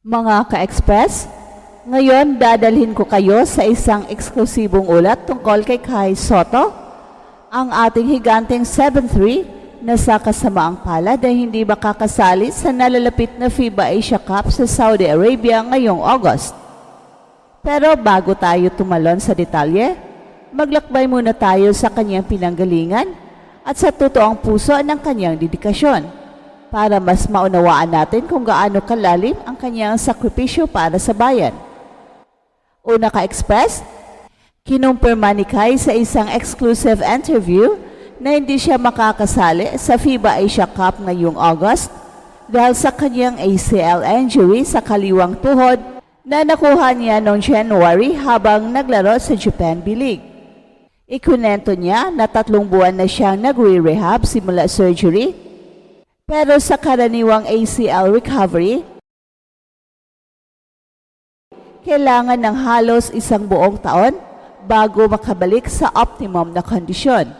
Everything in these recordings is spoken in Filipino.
Mga ka-express, ngayon dadalhin ko kayo sa isang eksklusibong ulat tungkol kay Kai Soto, ang ating higanteng 7'3 na sa kasamaang palad ay hindi makakasali sa nalalapit na FIBA Asia Cup sa Saudi Arabia ngayong August. Pero bago tayo tumalon sa detalye, maglakbay muna tayo sa kanyang pinanggalingan at sa totoong puso ng kanyang dedikasyon para mas maunawaan natin kung gaano kalalim ang kanyang sakripisyo para sa bayan. Una ka-express, kinumpirma ni Kai sa isang exclusive interview na hindi siya makakasali sa FIBA Asia Cup ngayong August dahil sa kanyang ACL injury sa kaliwang tuhod na nakuha niya noong January habang naglaro sa Japan B-League. Ikunento niya na tatlong buwan na siyang nagre-rehab simula surgery pero sa karaniwang ACL recovery, kailangan ng halos isang buong taon bago makabalik sa optimum na kondisyon.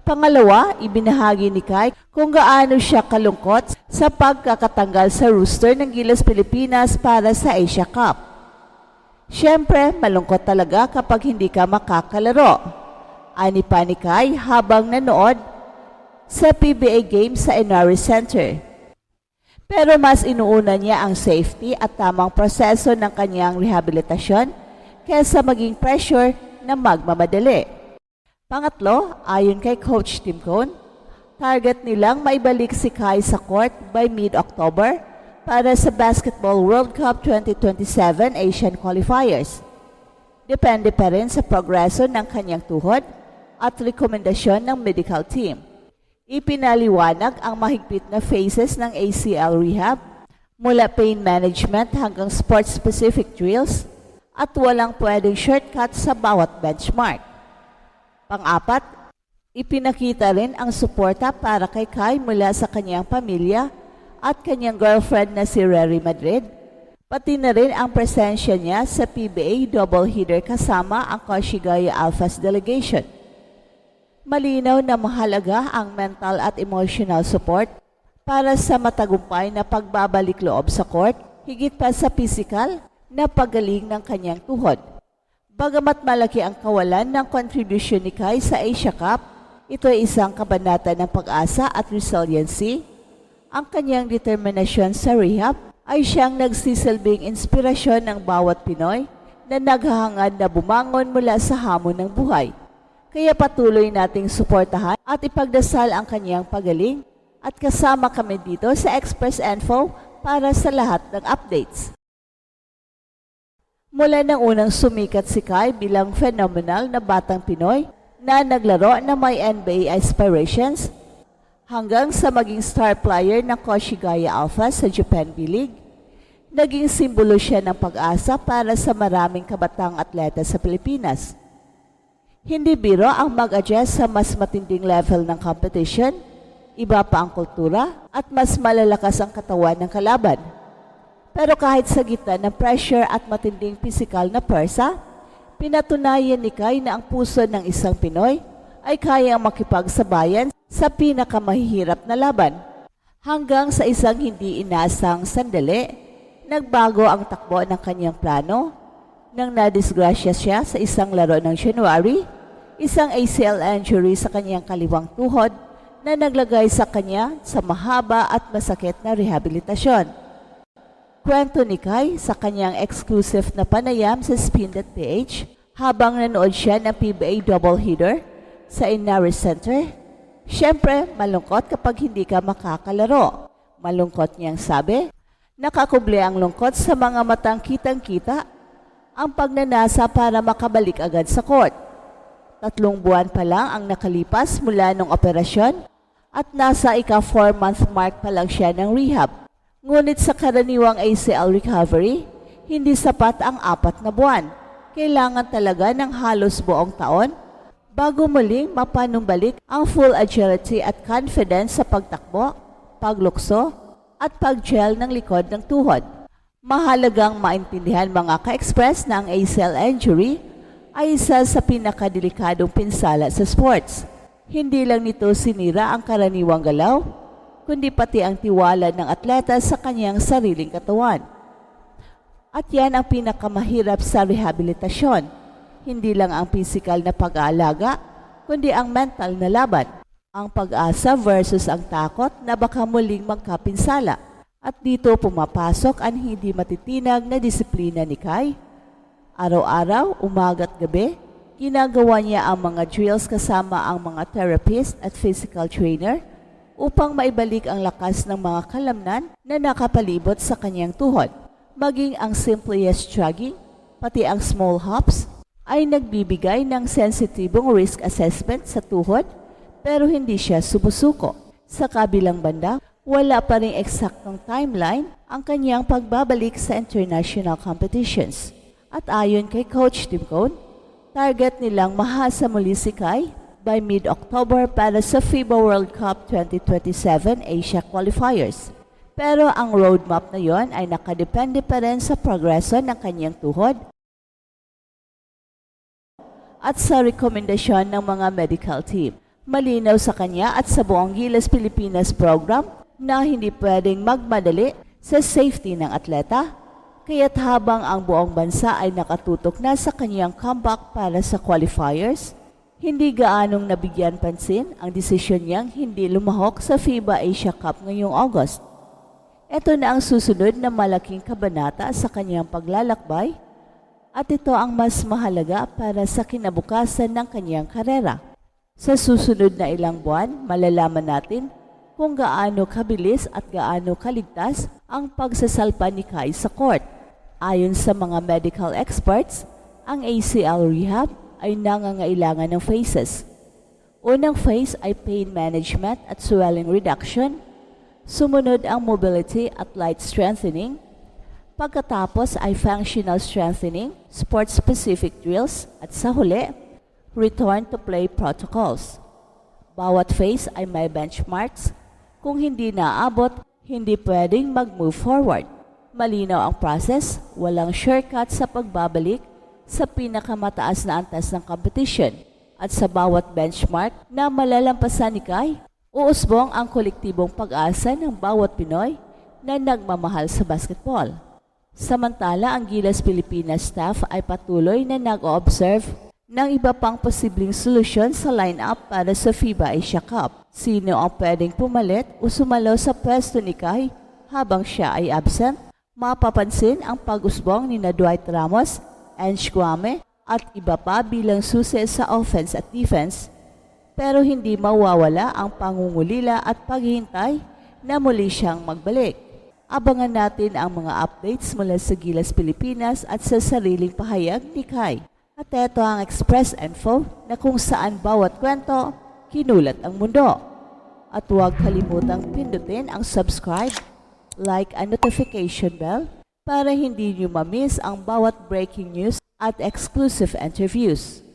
Pangalawa, ibinahagi ni Kai kung gaano siya kalungkot sa pagkakatanggal sa rooster ng Gilas Pilipinas para sa Asia Cup. Siyempre, malungkot talaga kapag hindi ka makakalaro. Ani pa ni Kai habang nanood sa PBA Games sa Inari Center. Pero mas inuuna niya ang safety at tamang proseso ng kanyang rehabilitasyon kaysa maging pressure na magmamadali. Pangatlo, ayon kay Coach Tim Cone, target nilang maibalik si Kai sa court by mid-October para sa Basketball World Cup 2027 Asian Qualifiers. Depende pa rin sa progreso ng kanyang tuhod at rekomendasyon ng medical team. Ipinaliwanag ang mahigpit na phases ng ACL rehab mula pain management hanggang sport-specific drills at walang pwedeng shortcut sa bawat benchmark. Pang-apat, ipinakita rin ang suporta para kay Kai mula sa kanyang pamilya at kanyang girlfriend na si Rary Madrid, pati na rin ang presensya niya sa PBA double header kasama ang Koshigaya Alphas delegation. Malinaw na mahalaga ang mental at emotional support para sa matagumpay na pagbabalik loob sa court, higit pa sa physical na pagaling ng kanyang tuhod. Bagamat malaki ang kawalan ng contribution ni Kai sa Asia Cup, ito ay isang kabanata ng pag-asa at resiliency. Ang kanyang determinasyon sa rehab ay siyang nagsisilbing inspirasyon ng bawat Pinoy na naghahangad na bumangon mula sa hamon ng buhay. Kaya patuloy nating suportahan at ipagdasal ang kanyang pagaling at kasama kami dito sa Express Info para sa lahat ng updates. Mula nang unang sumikat si Kai bilang phenomenal na batang Pinoy na naglaro na may NBA aspirations hanggang sa maging star player ng Koshigaya Alpha sa Japan B-League, naging simbolo siya ng pag-asa para sa maraming kabatang atleta sa Pilipinas. Hindi biro ang mag-adjust sa mas matinding level ng competition, iba pa ang kultura at mas malalakas ang katawan ng kalaban. Pero kahit sa gitna ng pressure at matinding pisikal na persa, pinatunayan ni Kai na ang puso ng isang Pinoy ay kayang makipagsabayan sa pinakamahihirap na laban. Hanggang sa isang hindi inasang sandali, nagbago ang takbo ng kanyang plano nang nadisgrasya siya sa isang laro ng January, isang ACL injury sa kanyang kaliwang tuhod na naglagay sa kanya sa mahaba at masakit na rehabilitasyon. Kwento ni Kai sa kanyang exclusive na panayam sa Spin.ph habang nanood siya ng PBA double header sa Inari Center. Siyempre, malungkot kapag hindi ka makakalaro. Malungkot niyang sabi, nakakubli ang lungkot sa mga matang kitang-kita ang pagnanasa para makabalik agad sa court. Tatlong buwan pa lang ang nakalipas mula ng operasyon at nasa ika 4 month mark pa lang siya ng rehab. Ngunit sa karaniwang ACL recovery, hindi sapat ang apat na buwan. Kailangan talaga ng halos buong taon bago muling mapanumbalik ang full agility at confidence sa pagtakbo, paglukso, at paggel ng likod ng tuhod. Mahalagang maintindihan mga ka-express na ang ACL injury ay isa sa pinakadelikadong pinsala sa sports. Hindi lang nito sinira ang karaniwang galaw, kundi pati ang tiwala ng atleta sa kanyang sariling katawan. At yan ang pinakamahirap sa rehabilitasyon. Hindi lang ang physical na pag-aalaga, kundi ang mental na laban. Ang pag-asa versus ang takot na baka muling magkapinsala. At dito pumapasok ang hindi matitinag na disiplina ni Kai. Araw-araw, umaga't gabi, ginagawa niya ang mga drills kasama ang mga therapist at physical trainer upang maibalik ang lakas ng mga kalamnan na nakapalibot sa kanyang tuhod. Maging ang simplest jogging, pati ang small hops, ay nagbibigay ng sensitibong risk assessment sa tuhod pero hindi siya sumusuko. Sa kabilang banda, wala pa rin eksaktong timeline ang kanyang pagbabalik sa international competitions. At ayon kay Coach Tim Cone, target nilang mahasa muli si Kai by mid-October para sa FIBA World Cup 2027 Asia Qualifiers. Pero ang roadmap na yon ay nakadepende pa rin sa progreso ng kanyang tuhod at sa rekomendasyon ng mga medical team. Malinaw sa kanya at sa buong Gilas Pilipinas program na hindi pwedeng magmadali sa safety ng atleta, kaya't habang ang buong bansa ay nakatutok na sa kanyang comeback para sa qualifiers, hindi gaanong nabigyan pansin ang desisyon niyang hindi lumahok sa FIBA Asia Cup ngayong August. Ito na ang susunod na malaking kabanata sa kanyang paglalakbay at ito ang mas mahalaga para sa kinabukasan ng kanyang karera. Sa susunod na ilang buwan, malalaman natin kung gaano kabilis at gaano kaligtas ang pagsasalpa ni Kai sa court. Ayon sa mga medical experts, ang ACL rehab ay nangangailangan ng phases. Unang phase ay pain management at swelling reduction. Sumunod ang mobility at light strengthening Pagkatapos ay functional strengthening, sport-specific drills, at sa huli, return to play protocols. Bawat phase ay may benchmarks. Kung hindi naabot, hindi pwedeng mag-move forward. Malinaw ang process, walang shortcut sa pagbabalik sa pinakamataas na antas ng competition. At sa bawat benchmark na malalampasan ni Kai, uusbong ang kolektibong pag-asa ng bawat Pinoy na nagmamahal sa basketball. Samantala, ang Gilas Pilipinas staff ay patuloy na nag-observe ng iba pang posibleng solusyon sa lineup para sa FIBA Asia Cup. Sino ang pwedeng pumalit o sumalaw sa pwesto ni Kai habang siya ay absent? Mapapansin ang pag-usbong ni na Dwight Ramos, Ange Guame at iba pa bilang susi sa offense at defense pero hindi mawawala ang pangungulila at paghihintay na muli siyang magbalik. Abangan natin ang mga updates mula sa Gilas Pilipinas at sa sariling pahayag ni Kai. At ito ang Express Info na kung saan bawat kwento, kinulat ang mundo. At huwag kalimutang pindutin ang subscribe, like and notification bell para hindi niyo mamiss ang bawat breaking news at exclusive interviews.